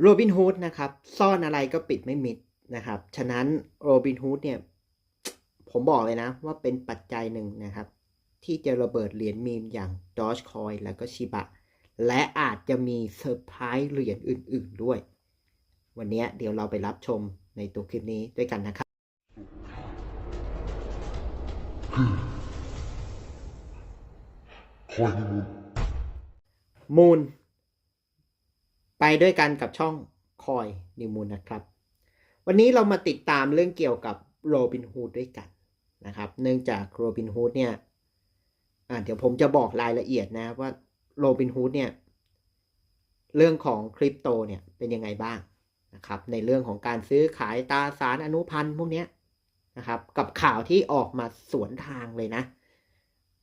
โรบินฮูดนะครับ ซ่อนอะไรก็ปิดไม่มิดนะครับ ฉะนั้นโรบินฮูดเนี่ย ผมบอกเลยนะว่าเป็นปัจจัยหนึ่งนะครับ ที่จะระเบิดเหรียญมีมอย่างดอ g คอยแล้วก็ชิบะ และอาจจะมีเซอร์ไพรส์เหรียญอื่น ๆด้วย วันนี้เดี๋ยวเราไปรับชมในตัวคลิปนี้ด้วยกันนะครับ คอยมูลมูล ไปด้วยกันกับช่องคอยนิมูลนะครับ วันนี้เรามาติดตามเรื่องเกี่ยวกับโรบินฮูดด้วยกันนะครับ เนื่องจากโรบินฮูดเนี่ยอ่าเดี๋ยวผมจะบอกรายละเอียดนะว่าโรบินฮูดเนี่ยเรื่องของคริปโตเนี่ยเป็นยังไงบ้างนะครับ ในเรื่องของการซื้อขายตราสารอนุพันธ์พวกนี้นะครับ กับข่าวที่ออกมาสวนทางเลยนะ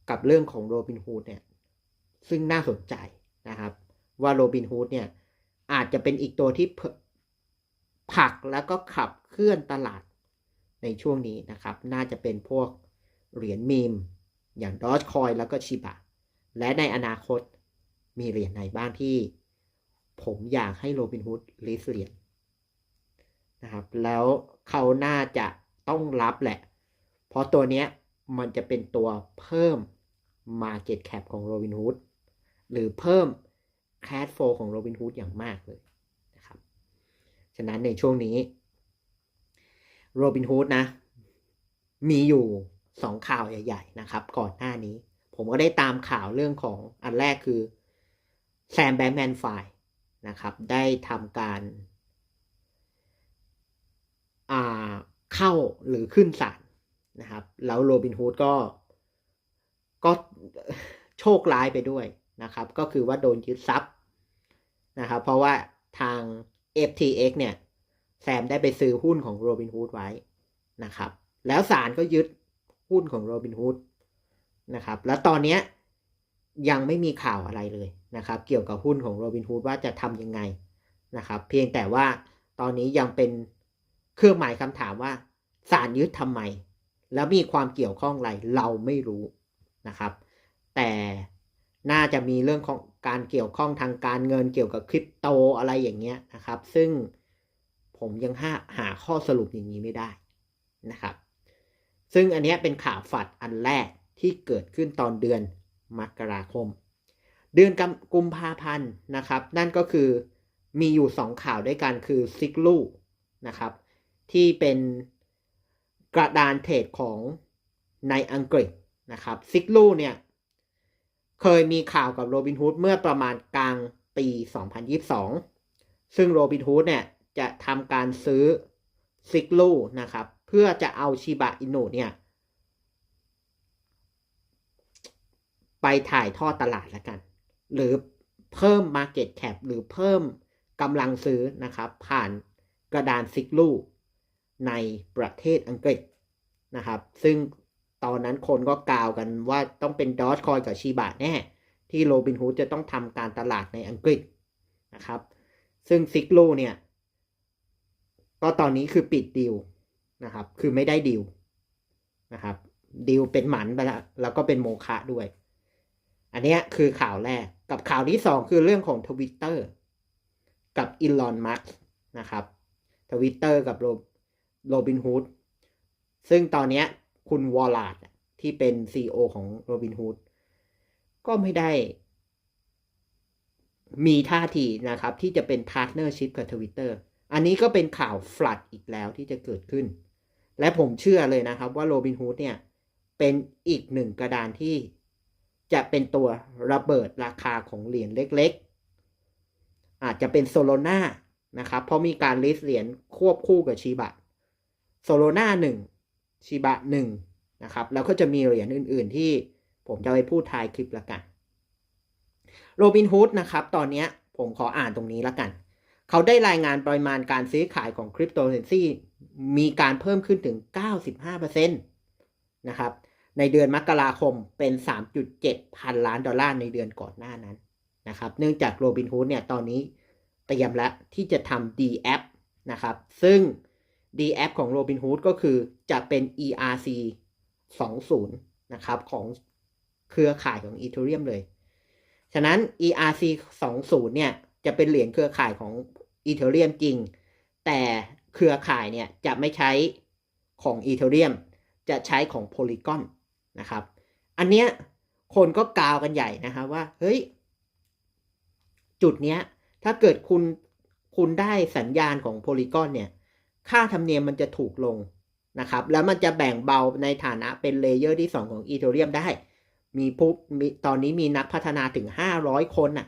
กับเรื่องของโรบินฮูดเนี่ยซึ่งน่าสนใจนะครับ ว่าโรบินฮูดเนี่ย อาจจะเป็นอีกตัวที่ผลักแล้วก็ขับเคลื่อนตลาดในช่วงนี้นะครับ น่าจะเป็นพวกเหรียญมีม อย่างดอ g คอยแล้วก็ชิบะ และในอนาคตมีเหรียญไหนบ้างที่ ผมอยากให้โรบินฮูดลิสเหรียญนะครับ แล้วเขาน่าจะต้องรับแหละ เพราะตัวเนี้ยมันจะเป็นตัวเพิ่ม Market Cap ของ Robinhood หรือเพิ่ม Cash Flow ของ Robinhood อย่างมากเลยนะครับฉะนั้นในช่วงนี้ Robinhood นะ มีอยู่สองข่าวใหญ่ ๆ นะครับ ก่อนหน้านี้ ผมก็ได้ตามข่าวเรื่องของอันแรกคือแซมแบงแมนไฟนะครับ ได้ทำการอ่าเข้าหรือขึ้นศาลนะครับ แล้วโรบินฮูดก็ก็โชคร้ายไปด้วย นะครับ ก็คือว่าโดนยึดทรัพย์นะครับ เพราะว่าทาง FTX เนี่ย แซมได้ไปซื้อหุ้นของโรบินฮูดไว้นะครับ แล้วศาลก็ยึดหุ้นของโรบินฮูดนะครับ แล้วตอนนี้ยยังไม่มีข่าวอะไรเลยนะครับ เกี่ยวกับหุ้นของโรบินฮูดว่าจะทำยังไงนะครับ เพียงแต่ว่าตอนนี้ยังเป็นเครื่องหมายคำถามว่าศาลยึดทำไม แล้วมีความเกี่ยวข้องอะไรเราไม่รู้นะครับ แต่ น่าจะมีเรื่องของการเกี่ยวข้องทางการเงินเกี่ยวกับคริปโตอะไรอย่างเงี้ยนะครับ ซึ่งผมยังหาหาข้อสรุปอย่างนี้ไม่ได้นะครับ ซึ่งอันเนี้ยเป็นข่าวฝัดอันแรกที่เกิดขึ้นตอนเดือนมกราคม เดือนกุมภาพันธ์นะครับ นั่นก็คือมีอยู่สองข่าวด้วยกันคือซิกลูนะครับ ที่เป็นกระดานเทรดของในอังกฤษนะครับซิกลูเนี่ย เคยมีข่าวกับโรบินฮูดเมื่อประมาณกลางปี 2022 ซึ่งโรบินฮูดเนี่ยจะทำการซื้อซิกลูนะครับ เพื่อจะเอาชิบะอินุเนี่ย ไปถ่ายทอดตลาดแล้วกัน หรือเพิ่ม Market Cap หรือเพิ่มกำลังซื้อนะครับ ผ่านกระดานซิกลูในประเทศอังกฤษนะครับ ซึ่ง ตอนนั้นคนก็กล่าวกันว่าต้องเป็นดอ g คอยกับชีบะแน่ ที่โรบินฮูดจะต้องทำการตลาดในอังกฤษนะครับ ซึ่งซิกลูเนี่ย ก็ตอนนี้คือปิดดีลนะครับ คือไม่ได้ดีลนะครับดีลเป็นหมันไปแล้วแล้วก็เป็นโมฆะด้วย อันนี้คือข่าวแรกกับข่าวที่สองคือเรื่องของทวิตเตอร์กับอีลอนมัสนะครับทวิตเตอร์กับโรบินฮูดซึ่งตอนนี้ คุณวอลลาร์ดที่เป็น CEO ของโรบินฮูดก็ไม่ได้ มีท่าทีนะครับ ที่จะเป็นพาร์ทเนอร์ชิพกับ Twitter อันนี้ก็เป็นข่าวฟลัดอีกแล้วที่จะเกิดขึ้น และผมเชื่อเลยนะครับว่าโรบินฮูดเนี่ย เป็นอีกหนึ่งกระดานที่จะเป็นตัวระเบิดราคาของเหรียญเล็กๆ อาจจะเป็นโซโลนานะครับ เพราะมีการลิสเหรียญควบคู่กับชีบะโซโลนาหนึ่ง ชิบะหนึ่งนะครับ แล้วก็จะมีเหรียญอื่น ๆ ที่ผมจะไปพูดทายคลิปละกันโรบินฮูดนะครับ ตอนนี้ผมขออ่านตรงนี้ละกัน เขาได้รายงานปริมาณการซื้อขายของคริปโตเคอเรนซีมีการเพิ่มขึ้นถึง 95%นะครับ ในเดือนมกราคมเป็น 3.7 พันล้านดอลลาร์ในเดือนก่อนหน้านั้นนะครับ เนื่องจากโรบินฮูดเนี่ยตอนนี้เตรียมแล้วที่จะทำ D app นะครับ ซึ่ง D app ของ Robinhood ก็คือจะเป็น ERC 20 นะครับของเครือข่ายของ Ethereum เลย ฉะนั้น ERC 20 เนี่ยจะเป็นเหรียญเครือข่ายของอีเทเรียมจริง แต่เครือข่ายเนี่ยจะไม่ใช้ของอีเทเรียมจะใช้ของโพลีกอนนะครับ อันเนี้ยคนก็กาวกันใหญ่นะครับว่า เฮ้ย จุดเนี้ย ถ้าเกิดคุณคุณได้สัญญาณของโพลีกอนเนี่ย ค่าธรรมเนียมมันจะถูกลงนะครับ แล้วมันจะแบ่งเบาในฐานะเป็นเลเยอร์ที่ 2 ของอีเทเรียมได้ มีผู้มีตอนนี้มีนักพัฒนาถึง 500 คนน่ะ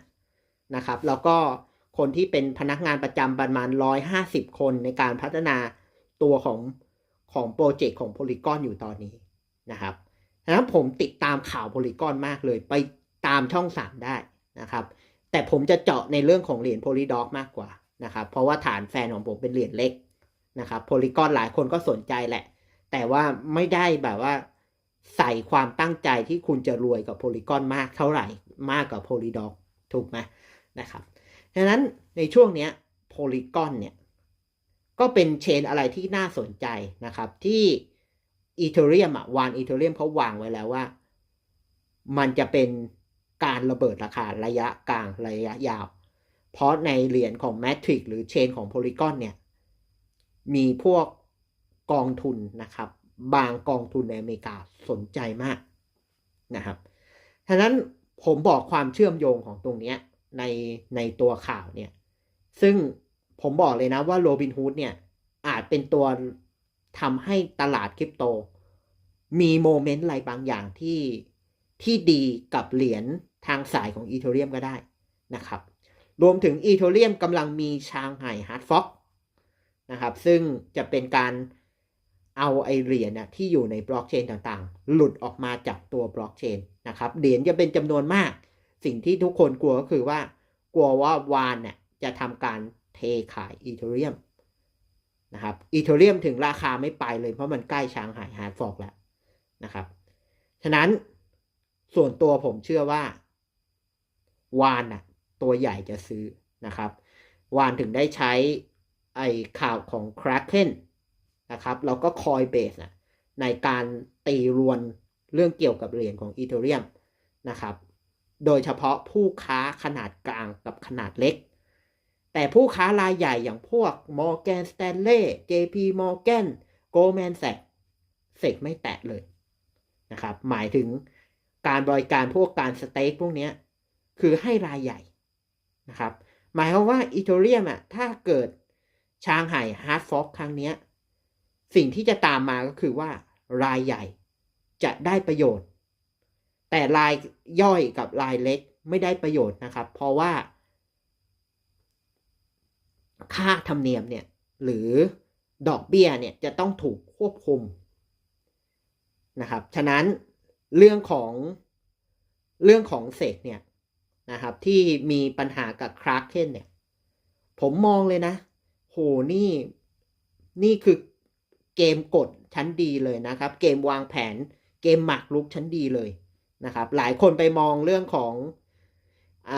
นะครับ แล้วก็คนที่เป็นพนักงานประจำประมาณ 150 คนในการพัฒนาตัวของของโปรเจกต์ของโพลีกอนอยู่ตอนนี้นะครับดังนั้นผมติดตามข่าวโพลีกอนมากเลย ไปตามช่อง 3 ได้นะครับ แต่ผมจะเจาะในเรื่องของเหรียญโพลีด็อกมากกว่านะครับ เพราะว่าฐานแฟนของผมเป็นเหรียญเล็ก นะครับโพลีกอนหลายคนก็สนใจแหละ แต่ว่าไม่ได้แบบว่าใส่ความตั้งใจที่คุณจะรวยกับโพลีกอนมากเท่าไหร่มากกว่าโพลีด็อกถูกไหมนะครับดังนั้นในช่วงเนี้ยโพลีกอนเนี่ยก็เป็นเชนอะไรที่น่าสนใจนะครับ ที่อีเทเรียมอะวานอีเทเรียมเขาวางไว้แล้วว่า มันจะเป็นการระเบิดราคาระยะกลางระยะยาว เพราะในเหรียญของ Matrix หรือเชนของ Polygon เนี่ย มีพวกกองทุนนะครับ บางกองทุนในอเมริกาสนใจมากนะครับฉะนั้นผมบอกความเชื่อมโยงของตรงนี้ในในตัวข่าวเนี่ย ซึ่งผมบอกเลยนะว่าโรบินฮูดเนี่ย อาจเป็นตัวทำให้ตลาดคริปโต มีโมเมนต์อะไรบางอย่างที่ที่ดีกับเหรียญทางสายของอีเทเรียมก็ได้นะครับ รวมถึงอีเทเรียมกำลังมีชางไห่ฮาร์ดฟ็อก นะครับ ซึ่งจะเป็นการเอาไอเหรียญนะที่อยู่ในบล็อกเชนต่างๆ หลุดออกมาจากตัวบล็อกเชนนะครับเหรียญจะเป็นจำนวนมาก สิ่งที่ทุกคนกลัวก็คือว่า กลัวว่าวานเนี่ยจะทำการเทขายอีเทเรียมนะครับอีเทเรียมถึงราคาไม่ไปเลยเพราะมันใกล้ช้างไห่ฮาร์ดฟอกแล้วนะครับ ฉะนั้นส่วนตัวผมเชื่อว่าวานน่ะตัวใหญ่จะซื้อนะครับ วานถึงได้ใช้ ไอข่าวของ Kraken นะครับแล้วก็ Coinbase นะในการตีรวนเรื่องเกี่ยวกับเหรียญของอีเทเรียมนะครับ โดยเฉพาะผู้ค้าขนาดกลางกับขนาดเล็ก แต่ผู้ค้ารายใหญ่อย่างพวก Morgan Stanley JP Morgan Goldman Sachs เสกไม่แตะเลยนะครับ หมายถึงการบริการพวกการสเต็กพวกนี้คือให้รายใหญ่นะครับ หมายความว่าอีเทเรียมอะถ้าเกิด ชางไห่ฮาร์ดฟอกครั้งนี้สิ่งที่จะตามมาก็คือว่ารายใหญ่จะได้ประโยชน์ แต่รายย่อยกับรายเล็กไม่ได้ประโยชน์นะครับ เพราะว่า ค่าธรรมเนียมเนี่ยหรือดอกเบี้ยเนี่ยจะต้องถูกควบคุมนะครับ ฉะนั้นเรื่องของเรื่องของเสกเนี่ยนะครับที่มีปัญหากับคราร์เคนเนี่ย ผมมองเลยนะ โหนี่ นี่คือเกมกดชั้นดีเลยนะครับ เกมวางแผน เกมหมักลุกชั้นดีเลยนะครับ หลายคนไปมองเรื่องของอ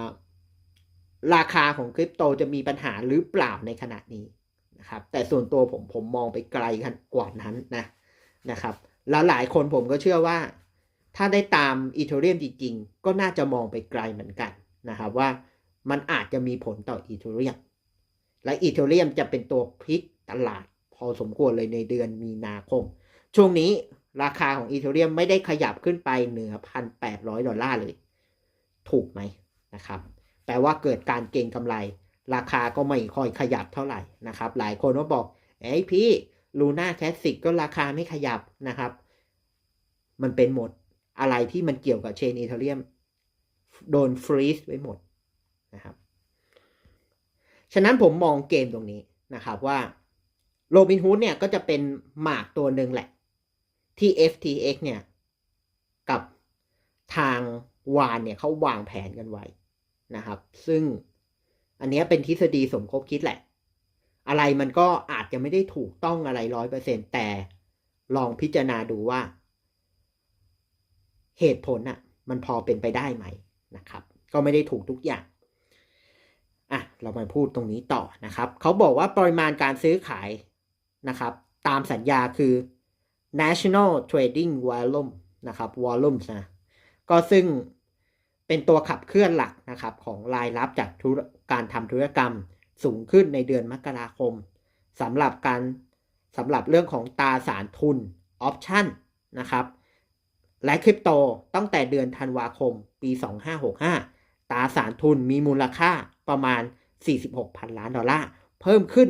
าราคาของคริปโตจะมีปัญหาหรือเปล่าในขณะนี้นะครับ แต่ส่วนตัวผมผมมองไปไกลกว่านั้นนะนะครับ แล้วหลายคนผมก็เชื่อว่า ถ้าได้ตามอีเทเรียมจริง ๆ ก็น่าจะมองไปไกลเหมือนกันนะครับว่ามันอาจจะมีผลต่ออีเทเรียม และอีเทเรียมจะเป็นตัวพลิกตลาดพอสมควรเลยในเดือนมีนาคม ช่วงนี้ราคาของอีเทเรียมไม่ได้ขยับขึ้นไปเหนือพันแปดร้อยดอลลาร์เลย ถูกไหมนะครับ แปลว่าเกิดการเก็งกำไร ราคาก็ไม่ค่อยขยับเท่าไหร่นะครับ หลายคนก็บอก เอ้ยพี่ลูน่าแคสสิกก็ราคาไม่ขยับนะครับ มันเป็นหมดอะไรที่มันเกี่ยวกับเชนอีเทเรียมโดนฟรีซไว้หมดนะครับ ฉะนั้นผมมองเกมตรงนี้นะครับว่าโรบินฮูดเนี่ยก็จะเป็นหมากตัวหนึ่งแหละ ที่ FTX เนี่ยกับทางวานเนี่ยเขาวางแผนกันไว้นะครับ ซึ่งอันนี้เป็นทฤษฎีสมคบคิดแหละ อะไรมันก็อาจจะไม่ได้ถูกต้องอะไรร้อยเปอร์เซ็นแต่ลองพิจารณาดูว่า เหตุผลอะ่ะมันพอเป็นไปได้ไหมนะครับ ก็ไม่ได้ถูกทุกอย่าง อะเรามาพูดตรงนี้ต่อนะครับเขาบอกว่าปริมาณการซื้อขายนะครับ ตามสัญญาคือ national trading volume นะครับ volume นะก็ซึ่งเป็นตัวขับเคลื่อนหลักนะครับ ของรายรับจากการทำธุรกรรมสูงขึ้นในเดือนมกราคมสำหรับการสำหรับเรื่องของตาสารทุนออปชั่นนะครับ และคริปโตตั้งแต่เดือนธันวาคมปี 2565 ตาสารทุนมีมูลค่า ประมาณ 46พันล้านดอลลาร์ เพิ่มขึ้น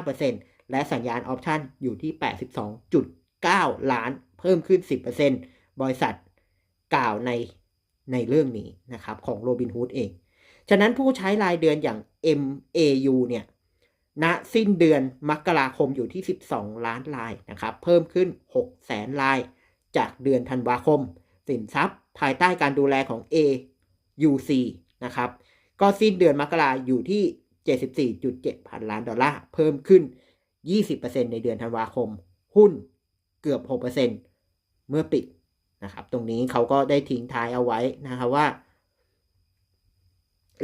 19%และสัญญาณออปชันอยู่ที่ 82.9 ล้าน เพิ่มขึ้น 10%บริษัทกล่าวในในเรื่องนี้นะครับของ Robinhood เอง ฉะนั้นผู้ใช้รายเดือนอย่าง MAU เนี่ยณสิ้นเดือนมกราคมอยู่ที่ 12 ล้านรายนะครับ เพิ่มขึ้น 6 แสนราย จากเดือนธันวาคม สินทรัพย์ภายใต้การดูแลของ AUC นะครับ ก็สิ้นเดือนมกราอยู่ที่ 74.7 พันล้านดอลลาร์เพิ่มขึ้น 20%ในเดือนธันวาคม หุ้นเกือบ 6%เมื่อปิดนะครับ ตรงนี้เขาก็ได้ทิ้งท้ายเอาไว้นะครับว่า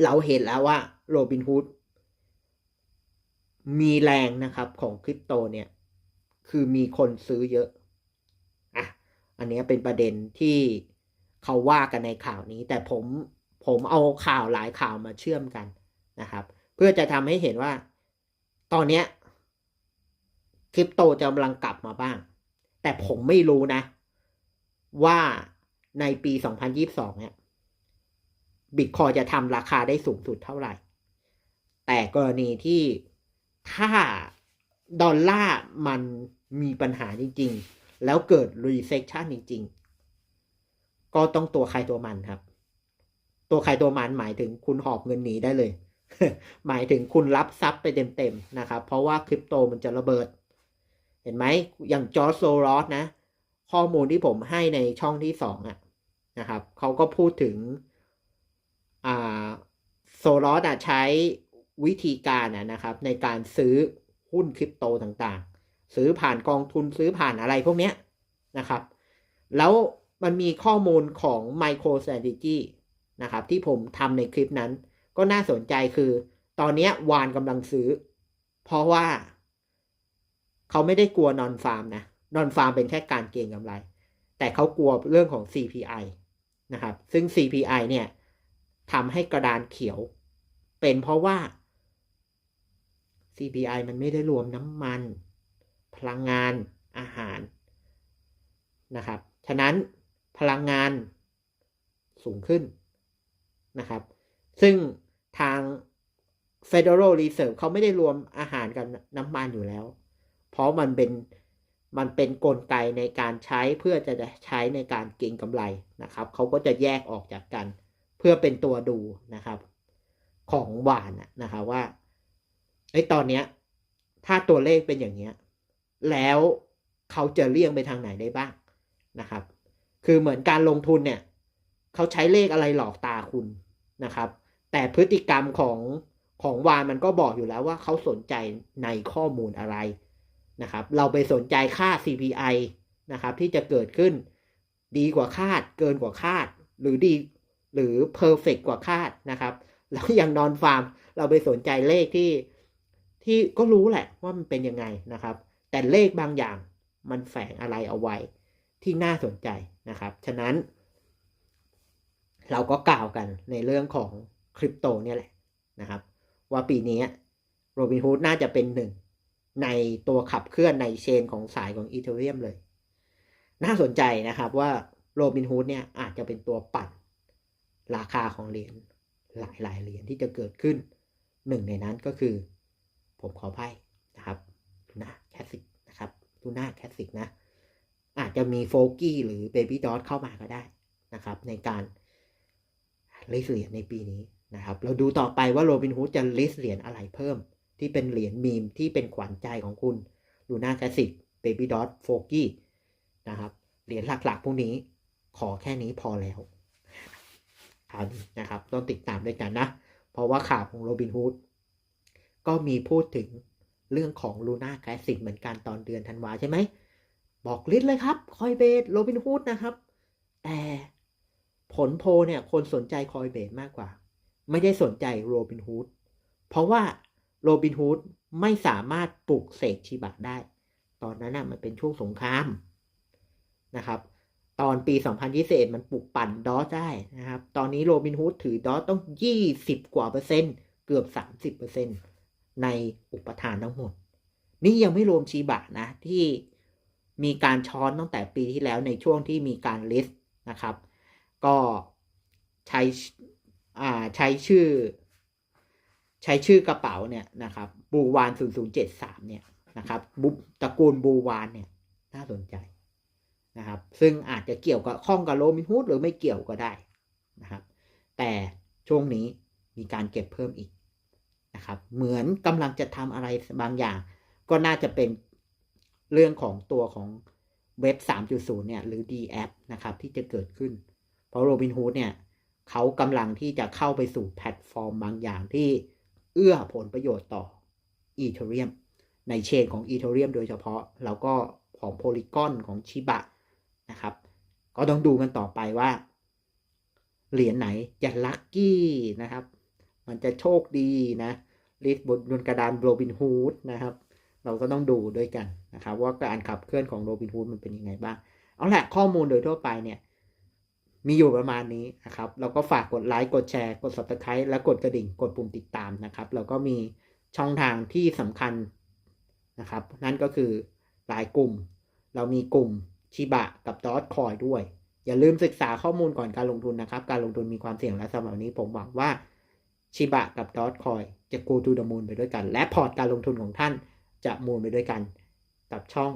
เราเห็นแล้วว่าโรบินฮูดมีแรงนะครับของคริปโตเนี่ย คือมีคนซื้อเยอะอะอันนี้เป็นประเด็นที่เขาว่ากันในข่าวนี้ แต่ผม ผมเอาข่าวหลายข่าวมาเชื่อมกันนะครับ เพื่อจะทำให้เห็นว่า ตอนเนี้ยคริปโตจะกำลังกลับมาบ้าง แต่ผมไม่รู้นะ ว่าในปี 2022 เนี่ยบิตคอยจะทำราคาได้สูงสุดเท่าไหร่ แต่กรณีที่ถ้าดอลลาร์มันมีปัญหาจริง ๆ แล้วเกิด recession จริง ๆ ก็ต้องตัวใครตัวมันครับ ตัวใครตัวมันหมายถึงคุณหอบเงินหนีได้เลย หมายถึงคุณรับทรัพย์ไปเต็มๆนะครับ เพราะว่าคริปโตมันจะระเบิด เห็นไหมอย่างจอร์จโซรอสนะ ข้อมูลที่ผมให้ในช่องที่สองอะนะครับเขาก็พูดถึงอ่าโซลอสอะใช้วิธีการอะนะครับในการซื้อหุ้นคริปโตต่างๆ ซื้อผ่านกองทุนซื้อผ่านอะไรพวกเนี้ยนะครับ แล้วมันมีข้อมูลของ MicroStrategy นะครับที่ผมทำในคลิปนั้น ก็น่าสนใจคือ ตอนนี้วานกำลังซื้อ เพราะว่า เขาไม่ได้กลัวนอนฟาร์มนะนอนฟาร์มเป็นแค่การเก็งกำไร แต่เขากลัวเรื่องของ CPI นะครับ ซึ่ง CPI เนี่ยทำให้กระดานเขียว เป็นเพราะว่า CPI มันไม่ได้รวมน้ำมัน พลังงานอาหารนะครับ ฉะนั้นพลังงานสูงขึ้น นะครับ ซึ่งทาง Federal Reserve เขาไม่ได้รวมอาหารกับน้ำมันอยู่แล้ว เพราะมันเป็นมันเป็นนกลไกในการใช้เพื่อจะใช้ในการเก็งกำไรนะครับเขาก็จะแยกออกจากกัน เพื่อเป็นตัวดูนะครับ ของหวานนะครับว่าไอ้ตอนเนี้ย ถ้าตัวเลขเป็นอย่างเนี้ย แล้วเขาจะเลี่ยงไปทางไหนได้บ้างนะครับ คือเหมือนการลงทุนเนี่ย เขาใช้เลขอะไรหลอกตาคุณ นะครับ แต่พฤติกรรมของของวานมันก็บอกอยู่แล้วว่าเขาสนใจในข้อมูลอะไรนะครับ เราไปสนใจค่า CPI นะครับ ที่จะเกิดขึ้นดีกว่าคาด เกินกว่าคาด หรือดีหรือ perfect กว่าคาดนะครับแล้วยังนอนฟาร์มเราไปสนใจเลขที่ที่ก็รู้แหละว่ามันเป็นยังไงนะครับ แต่เลขบางอย่างมันแฝงอะไรเอาไว้ที่น่าสนใจนะครับ ฉะนั้น เราก็กล่าวกันในเรื่องของคริปโตเนี่ยแหละนะครับ ว่าปีนี้โรบินฮูดน่าจะเป็นหนึ่งในตัวขับเคลื่อนในเชนของสายของอีเทเรียมเลย น่าสนใจนะครับว่าโรบินฮูดเนี่ยอาจจะเป็นตัวปั่นราคาของเหรียญหลายหลายเหรียญที่จะเกิดขึ้นหนึ่งในนั้นก็คือ ผมขอไพ่นะครับลูน่าแคสสิกนะครับลูน่าแคสสิกนะ อาจจะมีโฟกี้หรือเบบี้ดอทเข้ามาก็ได้นะครับ ในการ ลิสเหรียญในปีนี้นะครับ เราดูต่อไปว่าโรบินฮูดจะลิสเหรียญอะไรเพิ่ม ที่เป็นเหรียญมีมที่เป็นขวัญใจของคุณลูน่าแคสสิกเบบี้ดอทโฟกี้นะครับ เหรียญหลักๆ พวกนี้ขอแค่นี้พอแล้วข่าวนี้นะครับ ต้องติดตามด้วยกันนะ เพราะว่าข่าวของโรบินฮูดก็มีพูดถึงเรื่องของลูน่าแคสสิกเหมือนกันตอนเดือนธันวาใช่ไหม บอกลิสเลยครับคอยเบสโรบินฮูดนะครับ แต่ ผลโพเนี่ยคนสนใจคอยเบสมากกว่า ไม่ได้สนใจโรบินฮูดเพราะว่าโรบินฮูดไม่สามารถปลุกเสกชิบะได้ ตอนนั้นนะมันเป็นช่วงสงครามนะครับ ตอนปี 2021 มันปลุกปั่นดอสได้นะครับ ตอนนี้โรบินฮูดถือดอสต้อง 20 กว่าเปอร์เซ็นต์ เกือบ 30เปอร์เซ็นต์ในอุปทานทั้งหมด นี่ยังไม่รวมชีบะนะที่มีการช้อนตั้งแต่ปีที่แล้วในช่วงที่มีการลิสต์นะครับ ก็ใช้อ่าใช้ชื่อ ใช้ชื่อกระเป๋าเนี่ยนะครับ บูวาน 0073 เนี่ยนะครับบุตระกูลบูวานเนี่ยน่าสนใจนะครับ ซึ่งอาจจะเกี่ยวกับข้องกับโรมินฮูดหรือไม่เกี่ยวก็ได้นะครับ แต่ช่วงนี้มีการเก็บเพิ่มอีกนะครับ เหมือนกำลังจะทำอะไรบางอย่าง ก็น่าจะเป็นเรื่องของตัวของเว็บ 3.0 เนี่ย หรือ D app นะครับ ที่จะเกิดขึ้น เพราะ Robinhood เนี่ยเขากำลังที่จะเข้าไปสู่แพลตฟอร์มบางอย่างที่เอื้อผลประโยชน์ต่อ Ethereum ในเชนของ Ethereum โดยเฉพาะ แล้วก็ของ Polygon ของ Shiba นะครับ ก็ต้องดูกันต่อไปว่า เหรียญไหนจะลัคกี้นะครับ มันจะโชคดีนะลิสต์บนบนกระดานโรบินฮูดนะครับ เราก็ต้องดูด้วยกันนะครับ ว่าการขับเคลื่อนของโรบินฮูดมันเป็นยังไงบ้าง เอาละข้อมูลโดยทั่วไปเนี่ย มีอยู่ประมาณนี้นะครับ เราก็ฝากกดไลค์ กดแชร์ กด subscribe และกดกระดิ่ง กดปุ่มติดตามนะครับแล้วก็มีช่องทางที่สำคัญนะครับ นั่นก็คือหลายกลุ่ม เรามีกลุ่มชิบะกับดอทคอยด้วย อย่าลืมศึกษาข้อมูลก่อนการลงทุนนะครับ การลงทุนมีความเสี่ยงและสำหรับนี้ผมหวังว่าชิบะกับดอทคอยจะ go to the moon ไปด้วยกัน และพอร์ตการลงทุนของท่านจะมูลไปด้วยกัน กับช่อง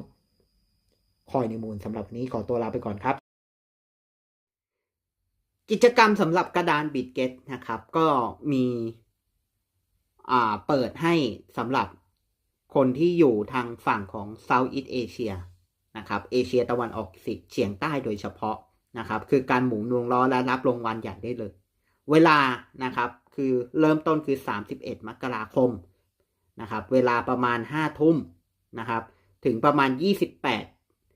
คอยในมูลสำหรับนี้ขอตัวลาไปก่อนครับ กิจกรรมสำหรับกระดานบิดเกตนะครับ ก็มีอ่าเปิดให้สำหรับคนที่อยู่ทางฝั่งของ Southeast Asia นะครับเอเชียตะวันออกเฉียงใต้โดยเฉพาะนะครับ คือการหมุนวงล้อและรับรางวัลใหญ่ได้เลย เวลานะครับคือเริ่มต้นคือ 31 มกราคมนะครับ เวลาประมาณ 5 ทุ่มนะครับ ถึงประมาณ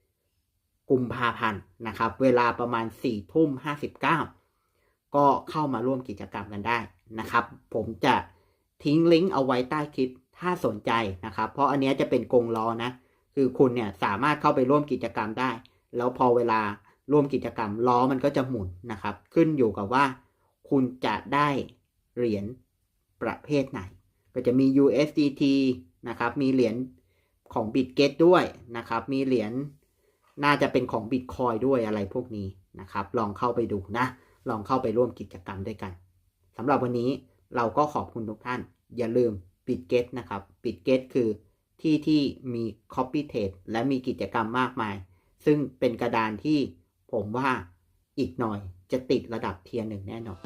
28 กุมภาพันธ์นะครับ เวลาประมาณ 4 ทุ่ม 59 ก็เข้ามาร่วมกิจกรรมกันได้นะครับ ผมจะทิ้งลิงก์เอาไว้ใต้คลิปถ้าสนใจนะครับ เพราะอันนี้จะเป็นกงล้อนะ คือคุณเนี่ยสามารถเข้าไปร่วมกิจกรรมได้ แล้วพอเวลาร่วมกิจกรรมล้อมันก็จะหมุนนะครับ ขึ้นอยู่กับว่า คุณจะได้เหรียญประเภทไหน ก็จะมี USDT นะครับ มีเหรียญของ Bitget ด้วยนะครับ มีเหรียญน่าจะเป็นของ Bitcoin ด้วยอะไรพวกนี้นะครับ ลองเข้าไปดูนะ ลองเข้าไปร่วมกิจกรรมด้วยกันสำหรับวันนี้เราก็ขอบคุณทุกท่าน อย่าลืมปิดเกตนะครับปิดเกตคือที่ที่มี Copy t a ท e และมีกิจกรรมมากมาย ซึ่งเป็นกระดานที่ผมว่าอีกหน่อยจะติดระดับเทียร์หนึ่งแน่นอน